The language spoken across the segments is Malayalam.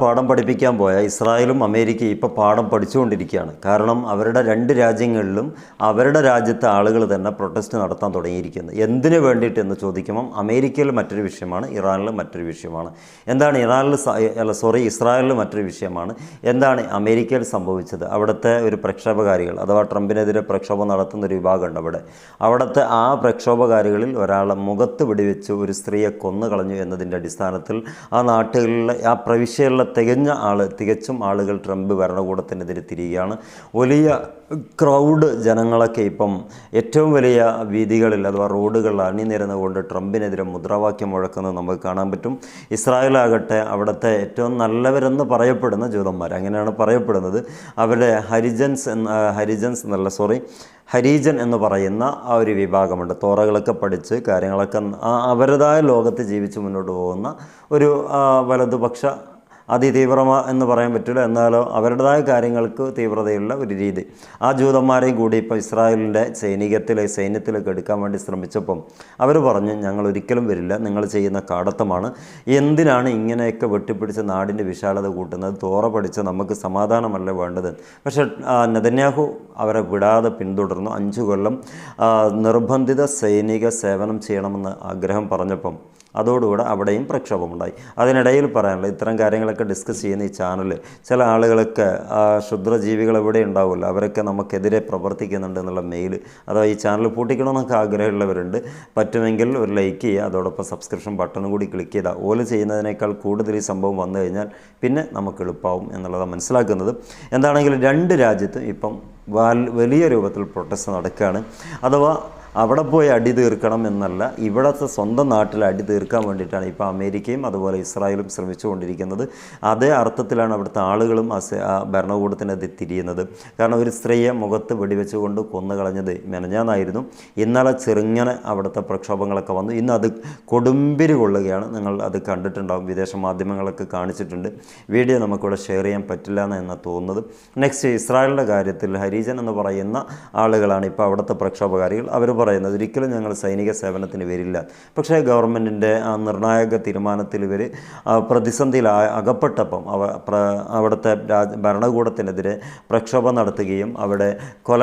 പാഠം പഠിപ്പിക്കാൻ പോയ ഇസ്രായേലും അമേരിക്കയും ഇപ്പോൾ പാഠം പഠിച്ചുകൊണ്ടിരിക്കുകയാണ്. കാരണം അവരുടെ രണ്ട് രാജ്യങ്ങളിലും അവരുടെ രാജ്യത്തെ ആളുകൾ തന്നെ പ്രൊട്ടസ്റ്റ് നടത്താൻ തുടങ്ങിയിരിക്കുന്നത് എന്തിനു വേണ്ടിയിട്ട് എന്ന് ചോദിക്കുമ്പം അമേരിക്കയിൽ മറ്റൊരു വിഷയമാണ് ഇറാനിൽ മറ്റൊരു വിഷയമാണ്. എന്താണ് ഇറാനിൽ അല്ല സോറി ഇസ്രായേലിൽ മറ്റൊരു വിഷയമാണ്. എന്താണ് അമേരിക്കയിൽ സംഭവിച്ചത്? അവിടുത്തെ ഒരു പ്രക്ഷോഭകാരികൾ അഥവാ ട്രംപിനെതിരെ പ്രക്ഷോഭം നടത്തുന്ന ഒരു വിഭാഗമുണ്ട് അവിടെ. അവിടുത്തെ ആ പ്രക്ഷോഭകാരികളിൽ ഒരാളെ മുഖത്ത് വെടിവെച്ച് ഒരു സ്ത്രീയെ കൊന്നു കളഞ്ഞു എന്നതിന്റെ അടിസ്ഥാനത്തിൽ ആ നാട്ടുകളിലെ ആ പ്രവിശ്യയിലുള്ള തികഞ്ഞ ആൾ തികച്ചും ആളുകൾ ട്രംപ് ഭരണകൂടത്തിനെതിരെ തിരിയുകയാണ്. വലിയ ക്രൗഡ് ജനങ്ങളൊക്കെ ഇപ്പം ഏറ്റവും വലിയ വീതികളിൽ അഥവാ റോഡുകളിൽ അണിനിരന്നുകൊണ്ട് ട്രംപിനെതിരെ മുദ്രാവാക്യം മുഴക്കുന്നത് നമുക്ക് കാണാൻ പറ്റും. ഇസ്രായേലാകട്ടെ അവിടുത്തെ ഏറ്റവും നല്ലവരെന്ന് പറയപ്പെടുന്ന ജൂതന്മാർ അങ്ങനെയാണ് പറയപ്പെടുന്നത്. അവരുടെ ഹരിജൻസ് എന്ന ഹരിജൻസ് എന്നല്ല സോറി ഹരീജൻ എന്ന് പറയുന്ന ആ ഒരു വിഭാഗമുണ്ട്. തോറകളൊക്കെ പഠിച്ച് കാര്യങ്ങളൊക്കെ അവരുടേതായ ലോകത്ത് ജീവിച്ച് മുന്നോട്ട് പോകുന്ന ഒരു വലതുപക്ഷ അതിതീവ്രമ എന്ന് പറയാൻ പറ്റില്ല. എന്നാലോ അവരുടേതായ കാര്യങ്ങൾക്ക് തീവ്രതയുള്ള ഒരു രീതി. ആ ജൂതന്മാരെയും കൂടി ഇപ്പോൾ ഇസ്രായേലിന്റെ സൈനികത്തിൽ സൈന്യത്തിലേക്ക് എടുക്കാൻ വേണ്ടി ശ്രമിച്ചപ്പം അവർ പറഞ്ഞു ഞങ്ങൾ ഒരിക്കലും വരില്ല. നിങ്ങൾ ചെയ്യുന്ന കാടത്തമാണ്. എന്തിനാണ് ഇങ്ങനെയൊക്കെ വെട്ടിപ്പിടിച്ച് നാടിന്റെ വിശാലത കൂട്ടുന്നത്? തോറ പഠിച്ച് നമുക്ക് സമാധാനമല്ല വേണ്ടത്? പക്ഷേ നെതന്യാഹു അവരെ വിടാതെ പിന്തുടർന്നു. അഞ്ചു കൊല്ലം നിർബന്ധിത സൈനിക സേവനം ചെയ്യണമെന്ന് ആഗ്രഹം പറഞ്ഞപ്പം അതോടുകൂടെ അവിടെയും പ്രക്ഷോഭമുണ്ടായി. അതിനിടയിൽ പറയാനുള്ളത് ഇത്തരം കാര്യങ്ങളൊക്കെ ഡിസ്കസ് ചെയ്യുന്ന ഈ ചാനൽ ചില ആളുകളൊക്കെ ക്ഷുദ്രജീവികൾ എവിടെ ഉണ്ടാവുമല്ലോ? അവരൊക്കെ നമുക്കെതിരെ പ്രവർത്തിക്കുന്നുണ്ട് എന്നുള്ള മെയിൽ അഥവാ ഈ ചാനൽ പൂട്ടിക്കണമെന്നൊക്കെ ആഗ്രഹമുള്ളവരുണ്ട്. പറ്റുമെങ്കിൽ ഒരു ലൈക്ക് ചെയ്യുക അതോടൊപ്പം സബ്സ്ക്രിപ്ഷൻ ബട്ടണും കൂടി ക്ലിക്ക് ചെയ്താൽ ഓൽ ചെയ്യുന്നതിനേക്കാൾ കൂടുതൽ ഈ സംഭവം വന്നു കഴിഞ്ഞാൽ പിന്നെ നമുക്ക് എളുപ്പമാവും എന്നുള്ളതാണ് മനസ്സിലാക്കുന്നത്. എന്താണെങ്കിലും രണ്ട് രാജ്യത്തും ഇപ്പം വലിയ രൂപത്തിൽ പ്രൊട്ടസ്റ്റ് നടക്കുകയാണ്. അഥവാ അവിടെ പോയി അടി തീർക്കണം എന്നല്ല ഇവിടുത്തെ സ്വന്തം നാട്ടിൽ അടി തീർക്കാൻ വേണ്ടിയിട്ടാണ് ഇപ്പോൾ അമേരിക്കയും അതുപോലെ ഇസ്രായേലും ശ്രമിച്ചുകൊണ്ടിരിക്കുന്നത് അതേ അർത്ഥത്തിലാണ് അവിടുത്തെ ആളുകളും ഭരണകൂടത്തിനെതിരെ തിരിയുന്നത്. കാരണം ഒരു സ്ത്രീയെ മുഖത്ത് വെടിവെച്ചുകൊണ്ട് കൊന്നു കളഞ്ഞത് മെനഞ്ഞാന്നായിരുന്നു. ഇന്നലെ ചെറുങ്ങനെ അവിടുത്തെ പ്രക്ഷോഭങ്ങളൊക്കെ വന്നു. ഇന്ന് അത് കൊടുമ്പിരി കൊള്ളുകയാണ്. നിങ്ങൾ അത് കണ്ടിട്ടുണ്ടാവും. വിദേശ മാധ്യമങ്ങളൊക്കെ കാണിച്ചിട്ടുണ്ട്. വീഡിയോ നമുക്കിവിടെ ഷെയർ ചെയ്യാൻ പറ്റില്ല എന്നാണ് തോന്നുന്നത്. നെക്സ്റ്റ് ഇസ്രായേലിന്റെ കാര്യത്തിൽ ഹരിജൻ എന്ന് പറയുന്ന ആളുകളാണ് ഇപ്പോൾ അവിടുത്തെ പ്രക്ഷോഭകാരികൾ. അവർ പറയുന്നത് ഒരിക്കലും ഞങ്ങൾ സൈനിക സേവനത്തിന് വരില്ല. പക്ഷേ ഗവൺമെന്റിന്റെ ആ നിർണായക തീരുമാനത്തിൽ ഇവർ പ്രതിസന്ധിയിൽ അകപ്പെട്ടപ്പം അവ അവിടുത്തെ രാജ ഭരണകൂടത്തിനെതിരെ പ്രക്ഷോഭം നടത്തുകയും അവിടെ കൊല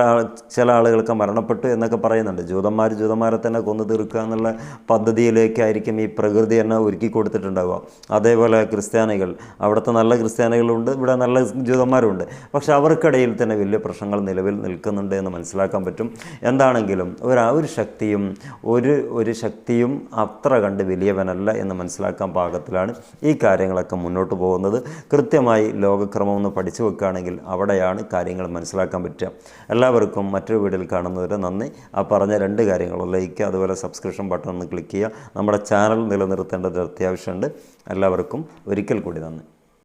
ചില ആളുകൾക്ക് മരണപ്പെട്ടു എന്നൊക്കെ പറയുന്നുണ്ട്. ജൂതന്മാർ ജൂതന്മാരെ തന്നെ കൊന്നു തീർക്കുക എന്നുള്ള പദ്ധതിയിലേക്കായിരിക്കും ഈ പ്രകൃതി തന്നെ ഒരുക്കി കൊടുത്തിട്ടുണ്ടാവുക. അതേപോലെ ക്രിസ്ത്യാനികൾ അവിടുത്തെ നല്ല ക്രിസ്ത്യാനികളുണ്ട് ഇവിടെ നല്ല ജൂതന്മാരുണ്ട്. പക്ഷേ അവർക്കിടയിൽ തന്നെ വലിയ പ്രശ്നങ്ങൾ നിലവിൽ നിൽക്കുന്നുണ്ട് എന്ന് മനസ്സിലാക്കാൻ പറ്റും. എന്താണെങ്കിലും ഒരു ഒരു ശക്തിയും ഒരു ഒരു ശക്തിയും അത്ര കണ്ട് വലിയവനല്ല എന്ന് മനസ്സിലാക്കാൻ പാകത്തിലാണ് ഈ കാര്യങ്ങളൊക്കെ മുന്നോട്ട് പോകുന്നത്. കൃത്യമായി ലോകക്രമം ഒന്ന് പഠിച്ചു വെക്കുകയാണെങ്കിൽ അവിടെയാണ് കാര്യങ്ങൾ മനസ്സിലാക്കാൻ പറ്റുക. എല്ലാവർക്കും മറ്റൊരു വീഡിയോയിൽ കാണുന്നവരെ നന്ദി. ആ പറഞ്ഞ രണ്ട് കാര്യങ്ങൾ ലൈക്ക് അതുപോലെ സബ്സ്ക്രിപ്ഷൻ ബട്ടൺ ഒന്ന് ക്ലിക്ക് ചെയ്യുക. നമ്മുടെ ചാനൽ നിലനിർത്തേണ്ടത് അത്യാവശ്യമുണ്ട്. എല്ലാവർക്കും ഒരിക്കൽ കൂടി നന്ദി.